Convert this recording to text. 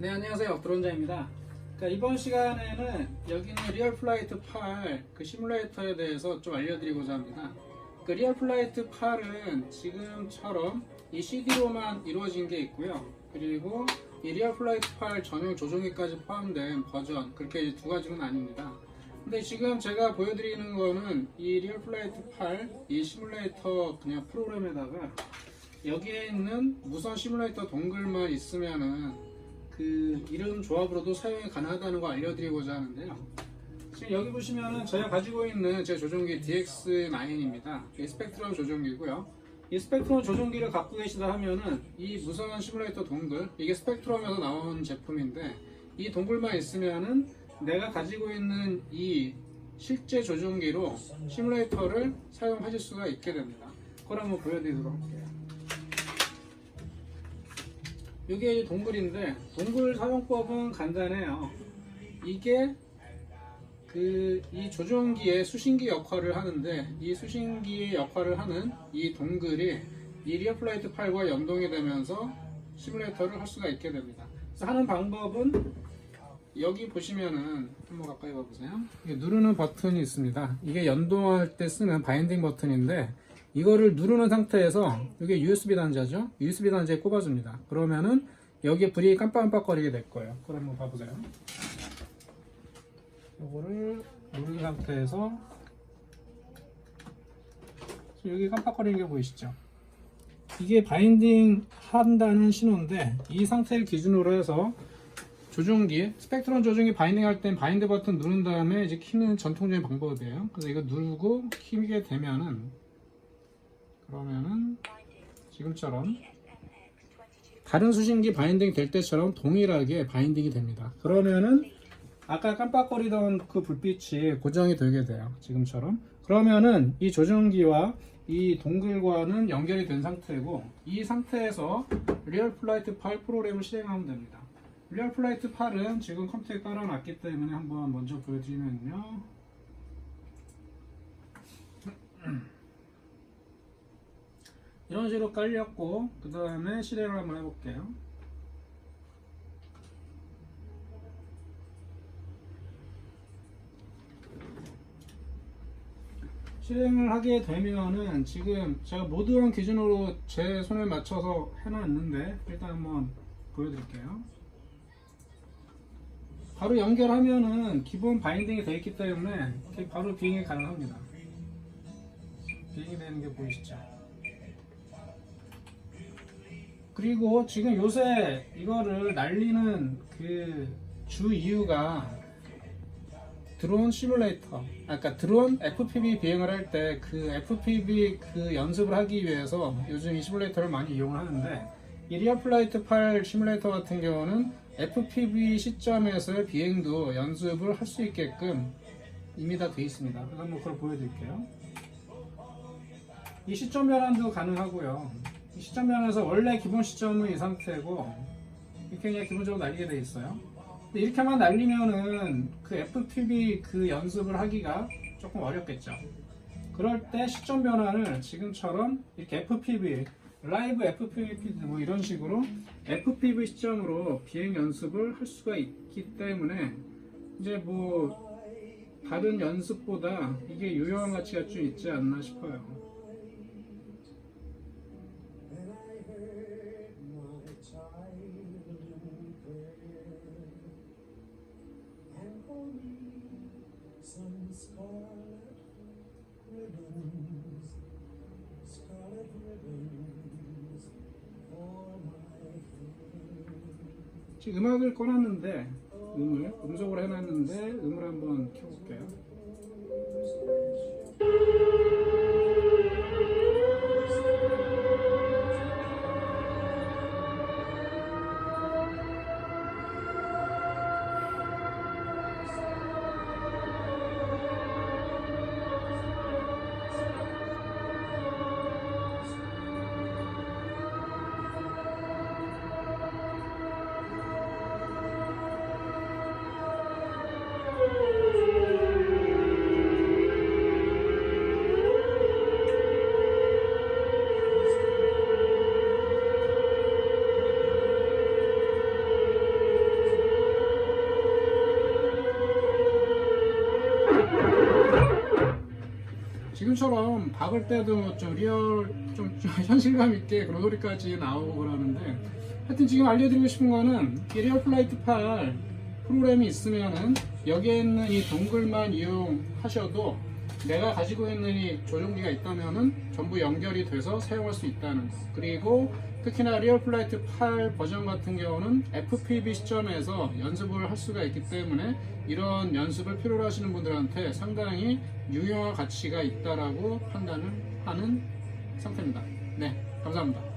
네 안녕하세요. 드론자입니다. 그러니까 이번 시간에는 여기 있는 리얼 플라이트 8 그 시뮬레이터에 대해서 좀 알려드리고자 합니다. 그 리얼 플라이트 8은 지금처럼 이 CD로만 이루어진 게 있고요. 그리고 이 리얼 플라이트 8 전용 조종기까지 포함된 버전 그렇게 두 가지는 아닙니다. 근데 지금 제가 보여드리는 거는 이 리얼 플라이트 8 이 시뮬레이터 그냥 프로그램에다가 여기에 있는 무선 시뮬레이터 동글만 있으면은 그 이름 조합으로도 사용이 가능하다는 거 알려드리고자 하는데요. 지금 여기 보시면은 제가 가지고 있는 제 조종기 DX9입니다. 이 스펙트럼 조종기고요. 이 스펙트럼 조종기를 갖고 계시다 하면은 이 무선 시뮬레이터 동글 이게 스펙트럼에서 나온 제품인데 이 동글만 있으면은 내가 가지고 있는 이 실제 조종기로 시뮬레이터를 사용하실 수가 있게 됩니다. 그걸 한번 보여드리도록 할게요. 이게 이제 동글인데 동글 사용법은 간단해요. 이게 그 이 조종기의 수신기 역할을 하는데 이 수신기의 역할을 하는 이 동글이 이 리어플라이트 8과 연동이 되면서 시뮬레이터를 할 수가 있게 됩니다. 그래서 하는 방법은 여기 보시면은 한번 가까이 봐보세요. 누르는 버튼이 있습니다. 이게 연동할 때 쓰는 바인딩 버튼인데 이거를 누르는 상태에서 이게 USB 단자죠. USB 단자에 꼽아줍니다. 그러면은 여기에 불이 깜빡깜빡거리게 될 거예요. 그걸 한번 봐보세요. 이거를 누른 상태에서 여기 깜빡거리는 게 보이시죠? 이게 바인딩 한다는 신호인데 이 상태를 기준으로 해서 조종기 스펙트럼 조종기 바인딩 할 땐 바인드 버튼 누른 다음에 이제 키는 전통적인 방법이에요. 그래서 이거 누르고 키게 되면은 그러면은 지금처럼 다른 수신기 바인딩 될 때처럼 동일하게 바인딩이 됩니다. 그러면은 아까 깜빡거리던 그 불빛이 고정이 되게 돼요. 지금처럼. 그러면은 이 조종기와 이 동글과는 연결이 된 상태고 이 상태에서 리얼 플라이트 8 프로그램을 실행하면 됩니다. 리얼 플라이트 8은 지금 컴퓨터에 깔아놨기 때문에 한번 먼저 보여드리면요. 이런 식으로 깔렸고 그 다음에 실행을 한번 해볼게요. 실행을 하게 되면은 지금 제가 모드원 기준으로 제 손에 맞춰서 해놨는데 일단 한번 보여드릴게요. 바로 연결하면은 기본 바인딩이 되어 있기 때문에 바로 비행이 가능합니다. 비행이 되는 게 보이시죠? 그리고 지금 요새 이거를 날리는 그 주 이유가 드론 시뮬레이터, 아까 드론 FPV 비행을 할 때 그 FPV 그 연습을 하기 위해서 요즘 이 시뮬레이터를 많이 이용을 하는데 이 리어플라이트 8 시뮬레이터 같은 경우는 FPV 시점에서의 비행도 연습을 할 수 있게끔 이미 다 되어 있습니다. 한번 그걸 보여드릴게요. 이 시점 변환도 가능하고요. 이 시점 변환에서 원래 기본 시점은 이 상태고 이렇게 그냥 기본적으로 날리게 되어 있어요. 근데 이렇게만 날리면은 그 FPV 그 연습을 하기가 조금 어렵겠죠. 그럴 때 시점 변환을 지금처럼 이렇게 FPV, 라이브 FPV 뭐 이런 식으로 FPV 시점으로 비행 연습을 할 수가 있기 때문에 이제 뭐 다른 연습보다 이게 유용한 가치가 좀 있지 않나 싶어요. 지금 음악을 꺼놨는데 음을 음속으로 해놨는데 음을 한번 켜볼게요. 지금처럼 박을 때도 좀 리얼 좀, 좀 현실감 있게 그런 소리까지 나오고 그러는데 하여튼 지금 알려드리고 싶은 거는 이 리얼 플라이트 8 프로그램이 있으면은 여기에 있는 이 동글만 이용하셔도 내가 가지고 있는 이 조종기가 있다면은 전부 연결이 돼서 사용할 수 있다는 거. 그리고 특히나 리얼 플라이트 8 버전 같은 경우는 FPV 시점에서 연습을 할 수가 있기 때문에 이런 연습을 필요로 하시는 분들한테 상당히 유용한 가치가 있다라고 판단을 하는 상태입니다. 네, 감사합니다.